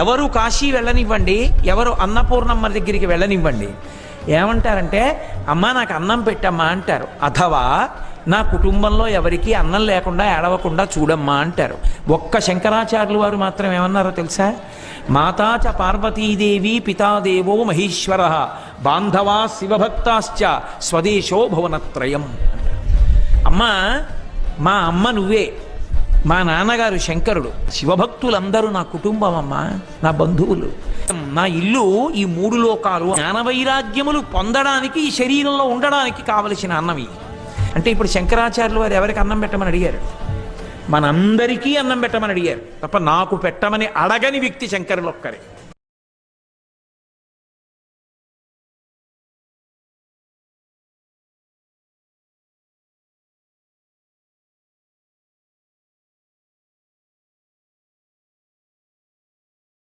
ఎవరు కాశీ వెళ్ళనివ్వండి ఎవరు అన్నపూర్ణమ్మ దగ్గరికి వెళ్ళనివ్వండి. ఏమంటారంటే అమ్మ నాకు అన్నం పెట్టమ్మా అంటారు. అథవా నా కుటుంబంలో ఎవరికి అన్నం లేకుండా ఏడవకుండా చూడమ్మా అంటారు. ఒక్క శంకరాచార్యులు వారు మాత్రం ఏమన్నారో తెలుసా? మాతాచ పార్వతీదేవి పితాదేవో మహేశ్వర బాంధవా శివభక్తాశ్చ స్వదేశో భువనత్రయం అమ్మా మా అమ్మ నువ్వే మా నాన్నగారు శంకరుడు. శివభక్తులందరూ నా కుటుంబం అమ్మా నా బంధువులు. నా ఇల్లు ఈ మూడు లోకాలు జ్ఞానవైరాగ్యములు పొందడానికి ఈ శరీరంలో ఉండడానికి కావలసిన అన్నవి. అంటే ఇప్పుడు శంకరాచార్యులు వారు ఎవరికి అన్నం పెట్టమని అడిగారు? మనందరికీ అన్నం పెట్టమని అడిగారు. తప్ప నాకు పెట్టమని అడగని వ్యక్తి శంకరులు ఒక్కరే.